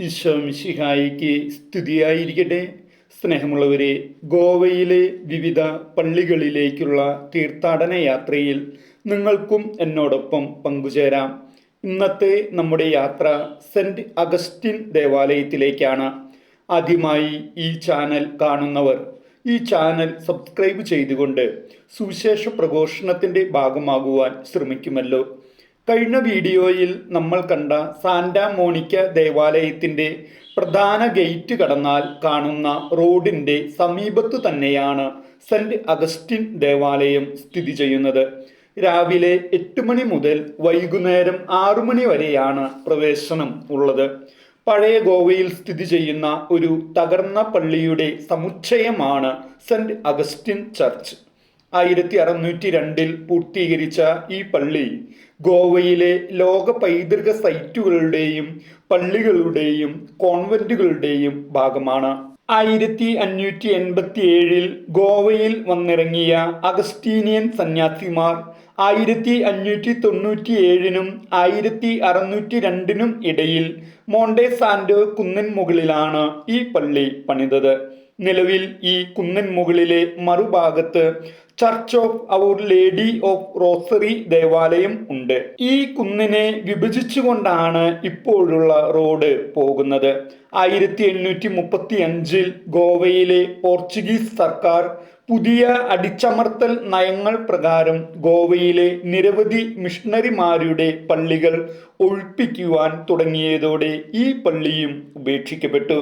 ഈശോമിശിഹായിക്ക് സ്തുതിയായിരിക്കട്ടെ. സ്നേഹമുള്ളവരെ ഗോവയിലെ വിവിധ പള്ളികളിലേക്കുള്ള തീർത്ഥാടന യാത്രയിൽ നിങ്ങൾക്കും എന്നോടൊപ്പം പങ്കുചേരാം. ഇന്നത്തെ നമ്മുടെ യാത്ര സെന്റ് അഗസ്റ്റിൻ ദേവാലയത്തിലേക്കാണ്. ആദ്യമായി ഈ ചാനൽ കാണുന്നവർ ഈ ചാനൽ സബ്സ്ക്രൈബ് ചെയ്തുകൊണ്ട് സുവിശേഷ പ്രഘോഷണത്തിന്റെ ഭാഗമാകുവാൻ ശ്രമിക്കുമല്ലോ. കഴിഞ്ഞ വീഡിയോയിൽ നമ്മൾ കണ്ട സാന്റാ മോണിക്ക ദേവാലയത്തിന്റെ പ്രധാന ഗേറ്റ് കടന്നാൽ കാണുന്ന റോഡിന്റെ സമീപത്തു തന്നെയാണ് സെന്റ് അഗസ്റ്റിൻ ദേവാലയം സ്ഥിതി ചെയ്യുന്നത്. രാവിലെ എട്ട് മണി മുതൽ വൈകുന്നേരം ആറു മണി വരെയാണ് പ്രവേശനം ഉള്ളത്. പഴയ ഗോവയിൽ സ്ഥിതി ചെയ്യുന്ന ഒരു തകർന്ന പള്ളിയുടെ സമുച്ചയമാണ് സെന്റ് അഗസ്റ്റിൻ ചർച്ച്. ആയിരത്തി അറുന്നൂറ്റി രണ്ടിൽ പൂർത്തീകരിച്ച ഈ പള്ളി ഗോവയിലെ ലോക പൈതൃക സൈറ്റുകളുടെയും പള്ളികളുടെയും കോൺവെന്റുകളുടെയും ഭാഗമാണ്. ആയിരത്തി അഞ്ഞൂറ്റി എൺപത്തി ഏഴിൽ ഗോവയിൽ വന്നിറങ്ങിയ അഗസ്റ്റീനിയൻ സന്യാസിമാർ ആയിരത്തി അഞ്ഞൂറ്റി തൊണ്ണൂറ്റി ഏഴിനും ആയിരത്തി അറുന്നൂറ്റി രണ്ടിനും ഇടയിൽ മോണ്ടെ സാൻഡോ കുന്നിൻ മുകളിലാണ് ഈ പള്ളി പണിതത്. നിലവിൽ ഈ കുന്നൻ മുകളിലെ മറുഭാഗത്ത് church of our lady of rosary ദേവാലയം ഉണ്ട്. ഈ കുന്നിനെ വിഭജിച്ചുകൊണ്ടാണ് ഇപ്പോഴുള്ള റോഡ് പോകുന്നത്. ആയിരത്തി എണ്ണൂറ്റി മുപ്പത്തി അഞ്ചിൽ ഗോവയിലെ പോർച്ചുഗീസ് സർക്കാർ പുതിയ അടിച്ചമർത്തൽ നയങ്ങൾ പ്രകാരം ഗോവയിലെ നിരവധി മിഷണറിമാരുടെ പള്ളികൾ ഒഴിപ്പിക്കുവാൻ തുടങ്ങിയതോടെ ഈ പള്ളിയും ഉപേക്ഷിക്കപ്പെട്ടു.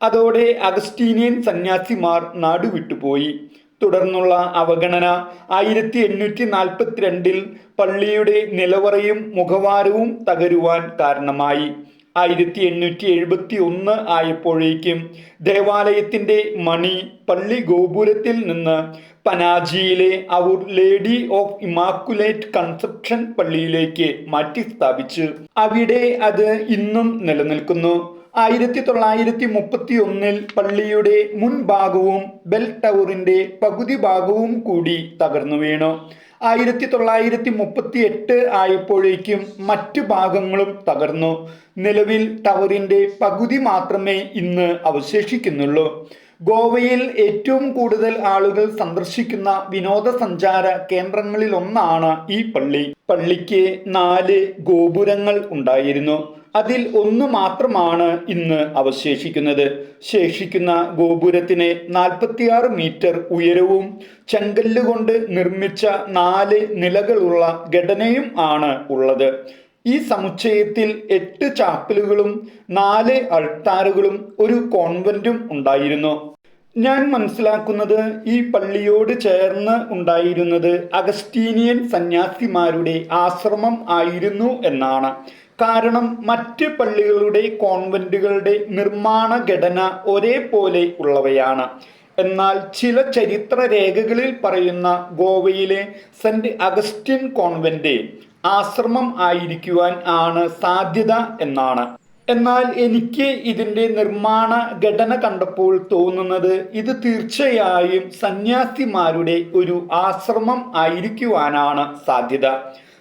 അതോടെ അഗസ്റ്റീനിയൻ സന്യാസിമാർ നാടുവിട്ടുപോയി. തുടർന്നുള്ള അവഗണന ആയിരത്തി എണ്ണൂറ്റി നാൽപ്പത്തിരണ്ടിൽ പള്ളിയുടെ നിലവറയും മുഖവാരവും തകരുവാൻ കാരണമായി. ആയിരത്തി എണ്ണൂറ്റി എഴുപത്തി ഒന്ന് ആയപ്പോഴേക്കും ദേവാലയത്തിന്റെ മണി പള്ളി ഗോപുരത്തിൽ നിന്ന് പനാജിയിലെ our lady of immaculate conception പള്ളിയിലേക്ക് മാറ്റി സ്ഥാപിച്ചു അവിടെ അത് ഇന്നും നിലനിൽക്കുന്നു. ആയിരത്തി തൊള്ളായിരത്തി മുപ്പത്തി ഒന്നിൽ പള്ളിയുടെ മുൻഭാഗവും ബെൽ ടവറിന്റെ പകുതി ഭാഗവും കൂടി തകർന്നു വീണു. ആയിരത്തി തൊള്ളായിരത്തി മുപ്പത്തി എട്ട് ആയപ്പോഴേക്കും മറ്റു ഭാഗങ്ങളും തകർന്നു. നിലവിൽ ടവറിന്റെ പകുതി മാത്രമേ ഇന്ന് അവശേഷിക്കുന്നുള്ളൂ. ഗോവയിൽ ഏറ്റവും കൂടുതൽ ആളുകൾ സന്ദർശിക്കുന്ന വിനോദസഞ്ചാര കേന്ദ്രങ്ങളിലൊന്നാണ് ഈ പള്ളി. പള്ളിക്ക് നാല് ഗോപുരങ്ങൾ ഉണ്ടായിരുന്നു. അതിൽ ഒന്ന് മാത്രമാണ് ഇന്ന് അവശേഷിക്കുന്നത്. ശേഷിക്കുന്ന ഗോപുരത്തിന് നാൽപ്പത്തിയാറ് മീറ്റർ ഉയരവും ചെങ്കല്ലുകൊണ്ട് നിർമ്മിച്ച നാല് നിലകളുള്ള ഘടനയും ആണ് ഉള്ളത്. ഈ സമുച്ചയത്തിൽ എട്ട് ചാപ്പലുകളും നാല് അൾത്താറുകളും ഒരു കോൺവെന്റും ഉണ്ടായിരുന്നു. ഞാൻ മനസ്സിലാക്കുന്നത് ഈ പള്ളിയോട് ചേർന്ന് ഉണ്ടായിരുന്നത് അഗസ്റ്റീനിയൻ സന്യാസിമാരുടെ ആശ്രമം ആയിരുന്നു എന്നാണ്. കാരണം മറ്റ് പള്ളികളുടെ കോൺവെന്റുകളുടെ നിർമ്മാണ ഘടന ഒരേപോലെ ഉള്ളവയാണ്. എന്നാൽ ചില ചരിത്ര രേഖകളിൽ പറയുന്ന ഗോവയിലെ സെന്റ് അഗസ്റ്റിൻ കോൺവെന്റ് ആശ്രമം ആയിരിക്കുവാൻ ആണ് സാധ്യത എന്നാണ്. എന്നാൽ എനിക്ക് ഇതിന്റെ നിർമ്മാണ ഘടന കണ്ടപ്പോൾ തോന്നുന്നത് ഇത് തീർച്ചയായും സന്യാസിമാരുടെ ഒരു ആശ്രമം ആയിരിക്കുവാനാണ് സാധ്യത.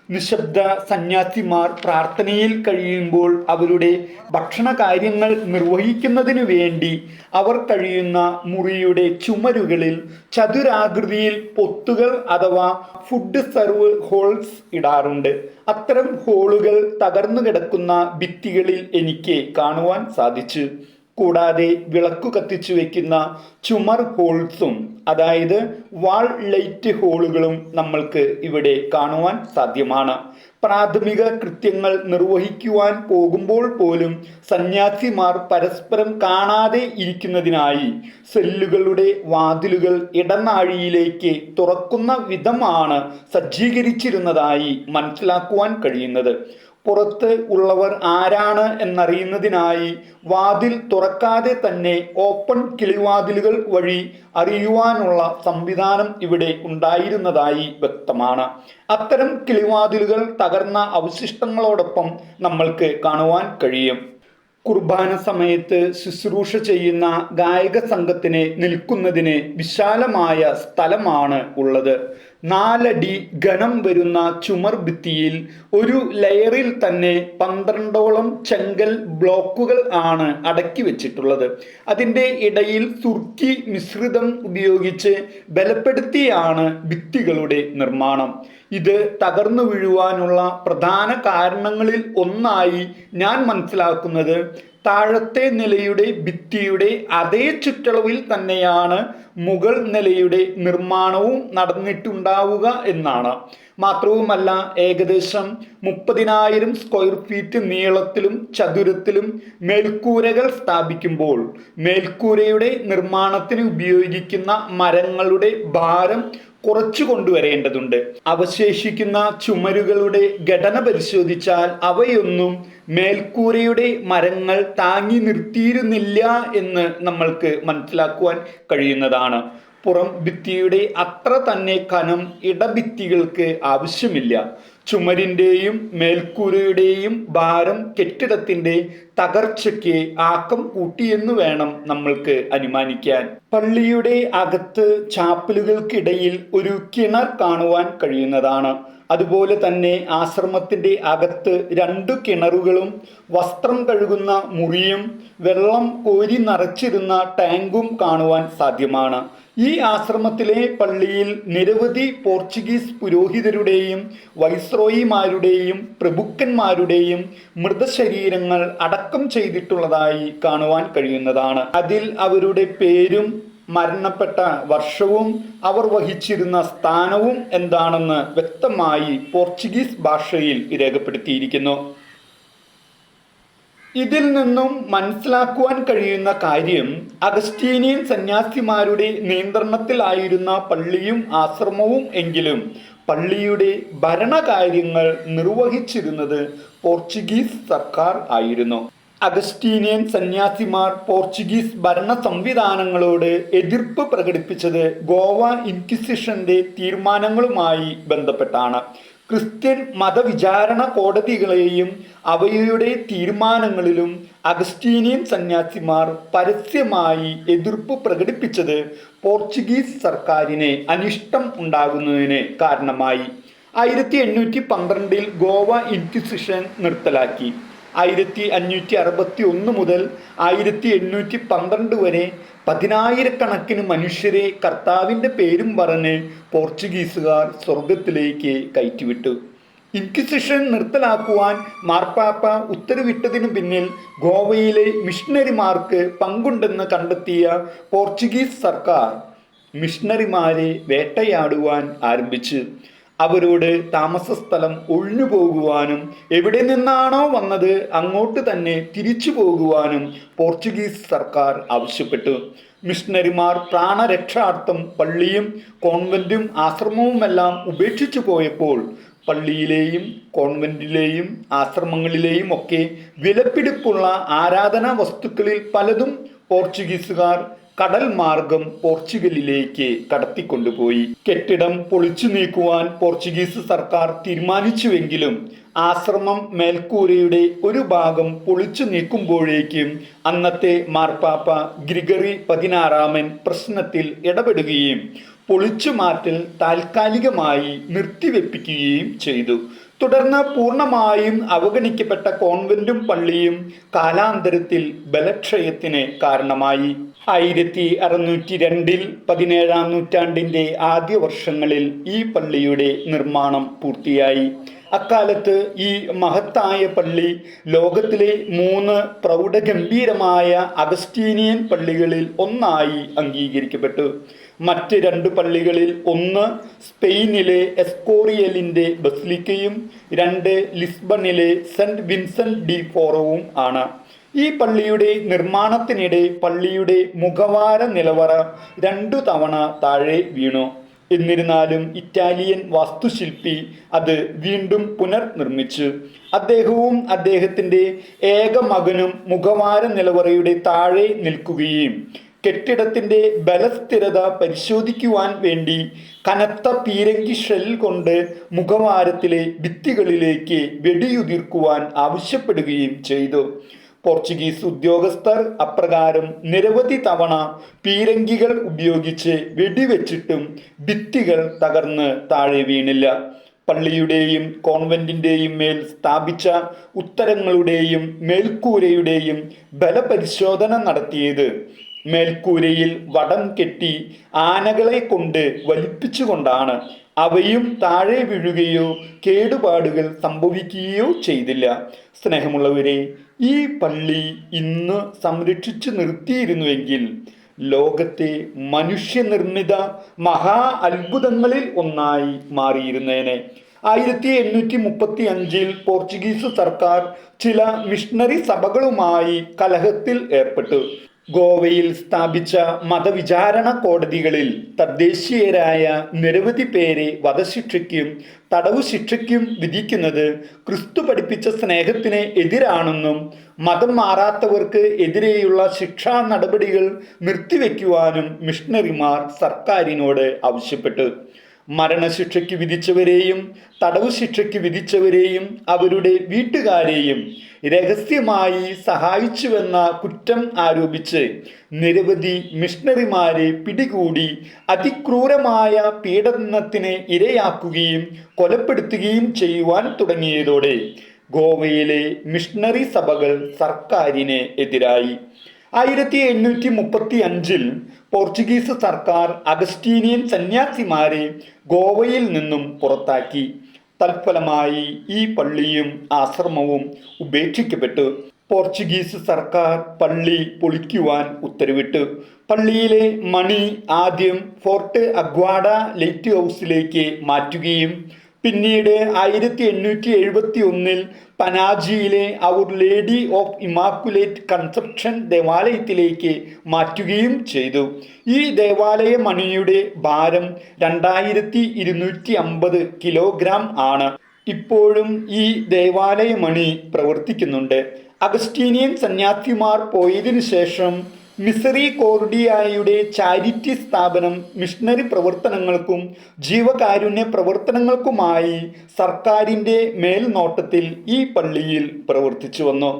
നിശബ്ദ സന്യാസിമാർ പ്രാർത്ഥനയിൽ കഴിയുമ്പോൾ അവരുടെ ഭക്ഷണ കാര്യങ്ങൾ നിർവഹിക്കുന്നതിനു വേണ്ടി അവർ കഴിയുന്ന മുറിയുടെ ചുമരുകളിൽ ചതുരാകൃതിയിൽ പൊത്തുകൾ അഥവാ ഫുഡ് സെർവ് ഹോൾസ് ഇടാറുണ്ട്. അത്തരം ഹോളുകൾ തകർന്നു കിടക്കുന്ന ഭിത്തികളിൽ എനിക്ക് കാണുവാൻ സാധിച്ചു. കൂടാതെ വിളക്കു കത്തിച്ചു വയ്ക്കുന്ന ചുമർ ഹോൾസും അതായത് വാൾ ലൈറ്റ് ഹോളുകളും നമ്മൾക്ക് ഇവിടെ കാണുവാൻ സാധ്യമാണ്. പ്രാഥമിക കൃത്യങ്ങൾ നിർവഹിക്കുവാൻ പോകുമ്പോൾ പോലും സന്യാസിമാർ പരസ്പരം കാണാതെ ഇരിക്കുന്നതിനായി സെല്ലുകളുടെ വാതിലുകൾ ഇടനാഴിയിലേക്ക് തുറക്കുന്ന വിധമാണ് സജ്ജീകരിച്ചിരുന്നതായി മനസ്സിലാക്കുവാൻ കഴിയുന്നത്. പുറത്ത് ഉള്ളവർ ആരാണ് എന്നറിയുന്നതിനായി വാതിൽ തുറക്കാതെ തന്നെ ഓപ്പൺ കിളിവാതിലുകൾ വഴി അറിയുവാനുള്ള സംവിധാനം ഇവിടെ ഉണ്ടായിരുന്നതായി വ്യക്തമാണ്. അത്തരം കിളിവാതിലുകൾ തകർന്ന അവശിഷ്ടങ്ങളോടൊപ്പം നമ്മൾക്ക് കാണുവാൻ കഴിയും. കുർബാന സമയത്ത് ശുശ്രൂഷ ചെയ്യുന്ന ഗായക സംഘത്തിന് നിൽക്കുന്നതിന് വിശാലമായ സ്ഥലമാണ് ഉള്ളത്. നാലടി ഘനം വരുന്ന ചുമർ ഭിത്തിയിൽ ഒരു ലെയറിൽ തന്നെ പന്ത്രണ്ടോളം ചെങ്കൽ ബ്ലോക്കുകൾ ആണ് അടക്കി വെച്ചിട്ടുള്ളത്. അതിന്റെ ഇടയിൽ സുർക്കി മിശ്രിതം ഉപയോഗിച്ച് ബലപ്പെടുത്തിയാണ് ഭിത്തികളുടെ നിർമ്മാണം. ഇത് തകർന്നു വീഴുവാനുള്ള പ്രധാന കാരണങ്ങളിൽ ഒന്നായി ഞാൻ മനസ്സിലാക്കുന്നത് താഴത്തെ നിലയുടെ ഭിത്തിയുടെ അതേ ചുറ്റളവിൽ തന്നെയാണ് മുകൾ നിലയുടെ നിർമ്മാണവും നടന്നിട്ടുണ്ടാവുക എന്നാണ്. മാത്രവുമല്ല ഏകദേശം മുപ്പതിനായിരം സ്ക്വയർ ഫീറ്റ് നീളത്തിലും ചതുരത്തിലും മേൽക്കൂരകൾ സ്ഥാപിക്കുമ്പോൾ മേൽക്കൂരയുടെ നിർമ്മാണത്തിന് ഉപയോഗിക്കുന്ന മരങ്ങളുടെ ഭാരം കുറച്ചു കൊണ്ടുവരേണ്ടതുണ്ട്. അവശേഷിക്കുന്ന ചുമരുകളുടെ ഘടന പരിശോധിച്ചാൽ അവയൊന്നും മേൽക്കൂരയുടെ മരങ്ങൾ താങ്ങി നിർത്തിയിരുന്നില്ല എന്ന് നമ്മൾക്ക് മനസ്സിലാക്കുവാൻ കഴിയുന്നതാണ്. പുറം ഭിത്തിയുടെ അത്ര തന്നെ കനം ഇടഭിത്തികൾക്ക് ആവശ്യമില്ല. ചുമരിന്റെയും മേൽക്കൂരയുടെയും ഭാരം കെട്ടിടത്തിന്റെ തകർച്ചയ്ക്ക് ആക്കം കൂട്ടിയെന്ന് വേണം നമ്മൾക്ക് അനുമാനിക്കാൻ. പള്ളിയുടെ അകത്ത് ചാപ്പലുകൾക്കിടയിൽ ഒരു കിണർ കാണുവാൻ കഴിയുന്നതാണ്. അതുപോലെ തന്നെ ആശ്രമത്തിന്റെ അകത്ത് രണ്ടു കിണറുകളും വസ്ത്രം കഴുകുന്ന മുറിയും വെള്ളം കോരി നിറച്ചിരുന്ന ടാങ്കും കാണുവാൻ സാധ്യമാണ്. ഈ ആശ്രമത്തിലെ പള്ളിയിൽ നിരവധി പോർച്ചുഗീസ് പുരോഹിതരുടെയും വൈസ്രോയിമാരുടെയും പ്രഭുക്കന്മാരുടെയും മൃതശരീരങ്ങൾ അടക്കം ചെയ്തിട്ടുള്ളതായി കാണുവാൻ കഴിയുന്നതാണ്. അതിൽ അവരുടെ പേരും മരണപ്പെട്ട വർഷവും അവർ വഹിച്ചിരുന്ന സ്ഥാനവും എന്താണെന്ന് വ്യക്തമായി പോർച്ചുഗീസ് ഭാഷയിൽ രേഖപ്പെടുത്തിയിരിക്കുന്നു. ഇതിൽ നിന്നും മനസ്സിലാക്കുവാൻ കഴിയുന്ന കാര്യം അഗസ്റ്റീനിയൻ സന്യാസിമാരുടെ നിയന്ത്രണത്തിലായിരുന്ന പള്ളിയും ആശ്രമവും എങ്കിലും പള്ളിയുടെ ഭരണകാര്യങ്ങൾ നിർവഹിച്ചിരുന്നത് പോർച്ചുഗീസ് സർക്കാർ ആയിരുന്നു. അഗസ്റ്റീനിയൻ സന്യാസിമാർ പോർച്ചുഗീസ് ഭരണ സംവിധാനങ്ങളോട് എതിർപ്പ് പ്രകടിപ്പിച്ചത് ഗോവ ഇൻക്വിസിഷന്റെ തീരുമാനങ്ങളുമായി ബന്ധപ്പെട്ടാണ്. ക്രിസ്ത്യൻ മതവിചാരണ കോടതികളെയും അവയുടെ തീരുമാനങ്ങളിലും അഗസ്റ്റീനിയൻ സന്യാസിമാർ പരസ്യമായി എതിർപ്പ് പ്രകടിപ്പിച്ചത് പോർച്ചുഗീസ് സർക്കാരിനെ അനിഷ്ടം ഉണ്ടാകുന്നതിന് കാരണമായി. ആയിരത്തി എണ്ണൂറ്റി പന്ത്രണ്ടിൽ ഗോവ ഇൻക്വിസിഷൻ നിർത്തലാക്കി. ആയിരത്തി അഞ്ഞൂറ്റി അറുപത്തി ഒന്ന് മുതൽ ആയിരത്തി എണ്ണൂറ്റി പന്ത്രണ്ട് വരെ പതിനായിരക്കണക്കിന് മനുഷ്യരെ കർത്താവിന്റെ പേരും പറഞ്ഞ് പോർച്ചുഗീസുകാർ സ്വർഗത്തിലേക്ക് കയറ്റിവിട്ടു. ഇൻക്വിസിഷൻ നിർത്തലാക്കുവാൻ മാർപ്പാപ്പ ഉത്തരവിട്ടതിനു പിന്നിൽ ഗോവയിലെ മിഷണറിമാർക്ക് പങ്കുണ്ടെന്ന് കണ്ടെത്തിയ പോർച്ചുഗീസ് സർക്കാർ മിഷണറിമാരെ വേട്ടയാടുവാൻ ആരംഭിച്ചു. അവരോട് താമസ സ്ഥലം ഒഴിഞ്ഞു പോകുവാനും എവിടെ നിന്നാണോ വന്നത് അങ്ങോട്ട് തന്നെ തിരിച്ചു പോകുവാനും പോർച്ചുഗീസ് സർക്കാർ ആവശ്യപ്പെട്ടു. മിഷണറിമാർ പ്രാണരക്ഷാർത്ഥം പള്ളിയും കോൺവെന്റും ആശ്രമവുമെല്ലാം ഉപേക്ഷിച്ചു പോയപ്പോൾ പള്ളിയിലെയും കോൺവെന്റിലെയും ആശ്രമങ്ങളിലെയും ഒക്കെ വിലപിടിപ്പുള്ള ആരാധനാ വസ്തുക്കളിൽ പലതും പോർച്ചുഗീസുകാർ കടൽ മാർഗം പോർച്ചുഗലിലേക്ക് കടത്തിക്കൊണ്ടുപോയി. കെട്ടിടം പൊളിച്ചു നീക്കുവാൻ പോർച്ചുഗീസ് സർക്കാർ തീരുമാനിച്ചുവെങ്കിലും ആശ്രമം മേൽക്കൂരയുടെ ഒരു ഭാഗം പൊളിച്ചു നീക്കുമ്പോഴേക്കും അന്നത്തെ മാർപ്പാപ്പ ഗ്രിഗറി പതിനാറാമൻ പ്രശ്നത്തിൽ ഇടപെടുകയും പൊളിച്ചു മാറ്റൽ താൽക്കാലികമായി നിർത്തിവെപ്പിക്കുകയും ചെയ്തു. തുടർന്ന് പൂർണമായും അവഗണിക്കപ്പെട്ട കോൺവെന്റും പള്ളിയും കാലാന്തരത്തിൽ ബലക്ഷയത്തിന് കാരണമായി. ആയിരത്തി അറുന്നൂറ്റി രണ്ടിൽ പതിനേഴാം നൂറ്റാണ്ടിന്റെ ആദ്യ വർഷങ്ങളിൽ ഈ പള്ളിയുടെ നിർമ്മാണം പൂർത്തിയായി. അക്കാലത്ത് ഈ മഹത്തായ പള്ളി ലോകത്തിലെ മൂന്ന് പ്രൗഢഗംഭീരമായ അഗസ്റ്റീനിയൻ പള്ളികളിൽ ഒന്നായി അംഗീകരിക്കപ്പെട്ടു. മറ്റ് രണ്ട് പള്ളികളിൽ ഒന്ന് സ്പെയിനിലെ എസ്കോറിയലിന്റെ ബസ്ലിക്കയും രണ്ട് ലിസ്ബണിലെ സെന്റ് വിൻസെന്റ് ഡി ഫോറവും ആണ്. ഈ പള്ളിയുടെ നിർമ്മാണത്തിനിടെ പള്ളിയുടെ മുഖവാര നിലവറ രണ്ടു തവണ താഴെ വീണു. എന്നിരുന്നാലും ഇറ്റാലിയൻ വാസ്തുശില്പി അത് വീണ്ടും പുനർനിർമ്മിച്ചു. അദ്ദേഹവും അദ്ദേഹത്തിന്റെ ഏക മകനും മുഖവാര നിലവറയുടെ താഴെ നിൽക്കുകയും കെട്ടിടത്തിന്റെ ബലസ്ഥിരത പരിശോധിക്കുവാൻ വേണ്ടി കനത്ത പീരങ്കി ഷെൽ കൊണ്ട് മുഖവാരത്തിലെ ഭിത്തികളിലേക്ക് വെടിയുതിർക്കുവാൻ ആവശ്യപ്പെടുകയും ചെയ്തു. പോർച്ചുഗീസ് ഉദ്യോഗസ്ഥർ അപ്രകാരം നിരവധി തവണ പീരങ്കികൾ ഉപയോഗിച്ച് വെടിവെച്ചിട്ടും ഭിത്തികൾ തകർന്ന് താഴെ വീണില്ല. പള്ളിയുടെയും കോൺവെന്റിന്റെയും മേൽ സ്ഥാപിച്ച ഉത്തരങ്ങളുടെയും മേൽക്കൂരയുടെയും ബലപരിശോധന നടത്തിയത് മേൽക്കൂരയിൽ വടം കെട്ടി ആനകളെ കൊണ്ട് വലിപ്പിച്ചുകൊണ്ടാണ്. അവയും താഴെ വീഴുകയോ കേടുപാടുകൾ സംഭവിക്കുകയോ ചെയ്തില്ല. സ്നേഹമുള്ളവരെ ഈ പള്ളി ഇന്ന് സംരക്ഷിച്ചു നിർത്തിയിരുന്നുവെങ്കിൽ ലോകത്തെ മനുഷ്യനിർമ്മിത മഹാ അത്ഭുതങ്ങളിൽ ഒന്നായി മാറിയിരുന്നേനെ. ആയിരത്തി എണ്ണൂറ്റി മുപ്പത്തി അഞ്ചിൽ പോർച്ചുഗീസ് സർക്കാർ ചില മിഷണറി സഭകളുമായി കലഹത്തിൽ ഏർപ്പെട്ടു. ഗോവയിൽ സ്ഥാപിച്ച മതവിചാരണ കോടതികളിൽ തദ്ദേശീയരായ നിരവധി പേരെ വധശിക്ഷയ്ക്കും തടവു ശിക്ഷയ്ക്കും വിധിക്കുന്നത് ക്രിസ്തു പഠിപ്പിച്ച സ്നേഹത്തിന് എതിരാണെന്നും മതം മാറാത്തവർക്ക് എതിരെയുള്ള ശിക്ഷാ നടപടികൾ നിർത്തിവെക്കുവാനും മിഷണറിമാർ സർക്കാരിനോട് ആവശ്യപ്പെട്ടു. മരണശിക്ഷയ്ക്ക് വിധിച്ചവരെയും തടവ് ശിക്ഷയ്ക്ക് വിധിച്ചവരെയും അവരുടെ വീട്ടുകാരെയും രഹസ്യമായി സഹായിച്ചുവെന്ന കുറ്റം ആരോപിച്ച് നിരവധി മിഷണറിമാരെ പിടികൂടി അതിക്രൂരമായ പീഡനത്തിന് ഇരയാക്കുകയും കൊലപ്പെടുത്തുകയും ചെയ്യുവാൻ തുടങ്ങിയതോടെ ഗോവയിലെ മിഷണറി സഭകൾ സർക്കാരിന് എതിരായി. ആയിരത്തി എണ്ണൂറ്റി മുപ്പത്തി അഞ്ചിൽ പോർച്ചുഗീസ് സർക്കാർ അഗസ്റ്റീനിയൻ സന്യാസിമാരെ ഗോവയിൽ നിന്നും പുറത്താക്കി. തൽഫലമായി ഈ പള്ളിയും ആശ്രമവും ഉപേക്ഷിക്കപ്പെട്ടു. പോർച്ചുഗീസ് സർക്കാർ പള്ളി പൊളിക്കുവാൻ ഉത്തരവിട്ടു. പള്ളിയിലെ മണി ആദ്യം ഫോർട്ട് അഗ്വാഡ ലൈറ്റ് ഹൗസിലേക്ക് മാറ്റുകയും പിന്നീട് ആയിരത്തി എണ്ണൂറ്റി എഴുപത്തി ഒന്നിൽ പനാജിയിലെ our lady of immaculate conception ദേവാലയത്തിലേക്ക് മാറ്റുകയും ചെയ്തു. ഈ ദേവാലയ മണിയുടെ ഭാരം രണ്ടായിരത്തി ഇരുന്നൂറ്റി അമ്പത് കിലോഗ്രാം ആണ്. ഇപ്പോഴും ഈ ദേവാലയ മണി പ്രവർത്തിക്കുന്നുണ്ട്. അഗസ്റ്റീനിയൻ സന്യാസിമാർ പോയതിനു ശേഷം മിസറി കോർഡിയായുടെ ചാരിറ്റി സ്ഥാപനം മിഷണറി പ്രവർത്തനങ്ങൾക്കും ജീവകാരുണ്യ പ്രവർത്തനങ്ങൾക്കുമായി സർക്കാരിന്റെ മേൽനോട്ടത്തിൽ ഈ പള്ളിയിൽ പ്രവർത്തിച്ചു വന്നു.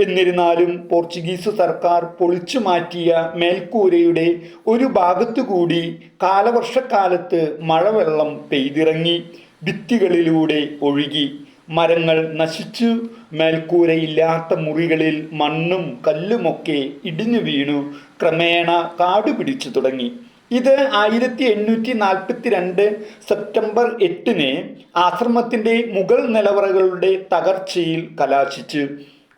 എന്നിരുന്നാലും പോർച്ചുഗീസ് സർക്കാർ പൊളിച്ചു മാറ്റിയ മേൽക്കൂരയുടെ ഒരു ഭാഗത്തുകൂടി കാലവർഷക്കാലത്ത് മഴവെള്ളം പെയ്തിറങ്ങി ഭിത്തികളിലൂടെ ഒഴുകി. മരങ്ങൾ നശിച്ചു. മേൽക്കൂരയില്ലാത്ത മുറികളിൽ മണ്ണും കല്ലുമൊക്കെ ഇടിഞ്ഞു വീണു. ക്രമേണ കാടുപിടിച്ചു തുടങ്ങി. ഇത് ആയിരത്തി എണ്ണൂറ്റി നാൽപ്പത്തി രണ്ട് സെപ്റ്റംബർ എട്ടിന് ആശ്രമത്തിന്റെ മുഗൾ നിലവറകളുടെ തകർച്ചയിൽ കലാശിച്ചു.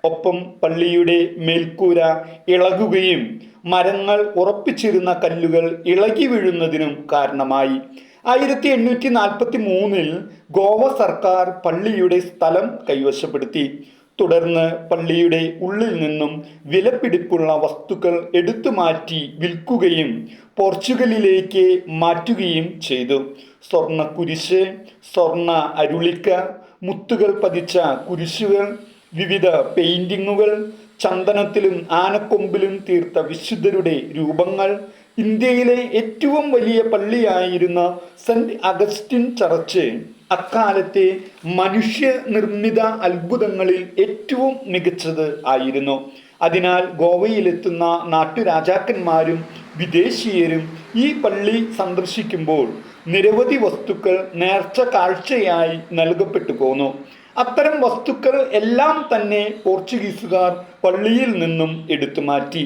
ഒപ്പം പള്ളിയുടെ മേൽക്കൂര ഇളകുകയും മരങ്ങൾ ഉറപ്പിച്ചിരുന്ന കല്ലുകൾ ഇളകി വീഴുന്നതിനും കാരണമായി. ആയിരത്തി എണ്ണൂറ്റി നാൽപ്പത്തി മൂന്നിൽ ഗോവ സർക്കാർ പള്ളിയുടെ സ്ഥലം കൈവശപ്പെടുത്തി. തുടർന്ന് പള്ളിയുടെ ഉള്ളിൽ നിന്നും വിലപിടിപ്പുള്ള വസ്തുക്കൾ എടുത്തു മാറ്റി വിൽക്കുകയും പോർച്ചുഗലിലേക്ക് മാറ്റുകയും ചെയ്തു. സ്വർണ കുരിശ് സ്വർണ അരുളിക്ക മുത്തുകൾ പതിച്ച കുരിശുകൾ വിവിധ പെയിന്റിങ്ങുകൾ ചന്ദനത്തിലും ആനക്കൊമ്പിലും തീർത്ത വിശുദ്ധരുടെ രൂപങ്ങൾ ഇന്ത്യയിലെ ഏറ്റവും വലിയ പള്ളിയായിരുന്ന സെന്റ് അഗസ്റ്റിൻ ചർച്ച് അക്കാലത്തെ മനുഷ്യ നിർമ്മിത അത്ഭുതങ്ങളിൽ ഏറ്റവും മികച്ചത് ആയിരുന്നു. അതിനാൽ ഗോവയിലെത്തുന്ന നാട്ടുരാജാക്കന്മാരും വിദേശീയരും ഈ പള്ളി സന്ദർശിക്കുമ്പോൾ നിരവധി വസ്തുക്കൾ നേർച്ച കാഴ്ചയായി നൽകപ്പെട്ടു പോന്നു. അത്തരം വസ്തുക്കൾ എല്ലാം തന്നെ പോർച്ചുഗീസുകാർ പള്ളിയിൽ നിന്നും എടുത്തു മാറ്റി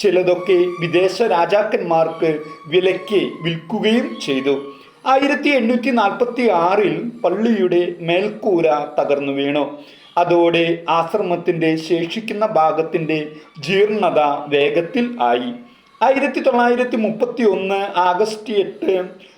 ചിലതൊക്കെ വിദേശ രാജാക്കന്മാർക്ക് വിലയ്ക്ക് വിൽക്കുകയും ചെയ്തു. ആയിരത്തി എണ്ണൂറ്റി നാൽപ്പത്തി ആറിൽ പള്ളിയുടെ മേൽക്കൂര തകർന്നു വീണു. അതോടെ ആശ്രമത്തിന്റെ ശേഷിക്കുന്ന ഭാഗത്തിന്റെ ജീർണത വേഗത്തിൽ ആയി. ആയിരത്തി തൊള്ളായിരത്തി മുപ്പത്തി ഒന്ന് ആഗസ്റ്റ് എട്ട്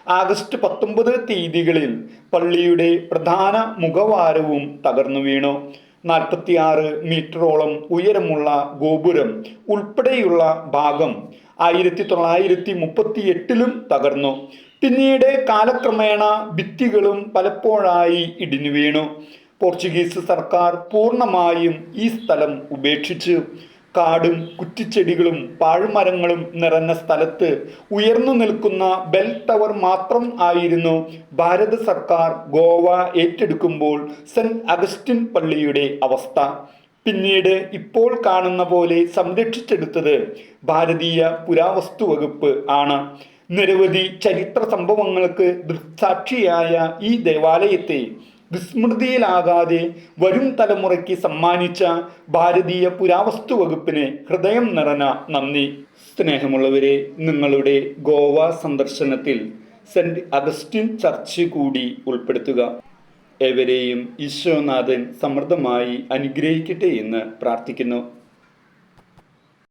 ആഗസ്റ്റ് പത്തൊമ്പത് തീയതികളിൽ പള്ളിയുടെ പ്രധാന മുഖവാരവും തകർന്നു വീണു. നാൽപ്പത്തിയാറ് മീറ്ററോളം ഉയരമുള്ള ഗോപുരം ഉൾപ്പെടെയുള്ള ഭാഗം ആയിരത്തി തൊള്ളായിരത്തി മുപ്പത്തി എട്ടിലും തകർന്നു. പിന്നീട് കാലക്രമേണ ഭിത്തികളും പലപ്പോഴായി ഇടിഞ്ഞു വീണു. പോർച്ചുഗീസ് സർക്കാർ പൂർണമായും ഈ സ്ഥലം ഉപേക്ഷിച്ചു. കാടും കുറ്റിച്ചെടികളും പാഴ്മരങ്ങളും നിറഞ്ഞ സ്ഥലത്ത് ഉയർന്നു നിൽക്കുന്ന ബെൽ ടവർ മാത്രം ആയിരുന്നു ഭാരത സർക്കാർ ഗോവ ഏറ്റെടുക്കുമ്പോൾ സെന്റ് അഗസ്റ്റിൻ പള്ളിയുടെ അവസ്ഥ. പിന്നീട് ഇപ്പോൾ കാണുന്ന പോലെ സംരക്ഷിച്ചെടുത്തത് ഭാരതീയ പുരാവസ്തു വകുപ്പ് ആണ്. നിരവധി ചരിത്ര സംഭവങ്ങൾക്ക് ദൃക്സാക്ഷിയായ ഈ ദേവാലയത്തെ വിസ്മൃതിയിലാകാതെ വരും തലമുറയ്ക്ക് സമ്മാനിച്ച ഭാരതീയ പുരാവസ്തു വകുപ്പിന് ഹൃദയം നിറഞ്ഞ നന്ദി. സ്നേഹമുള്ളവരെ നിങ്ങളുടെ ഗോവ സന്ദർശനത്തിൽ സെന്റ് അഗസ്റ്റിൻ ചർച്ച് കൂടി ഉൾപ്പെടുത്തുക. എവരെയും ഈശ്വനാഥൻ സമൃദ്ധമായി അനുഗ്രഹിക്കട്ടെ എന്ന് പ്രാർത്ഥിക്കുന്നു.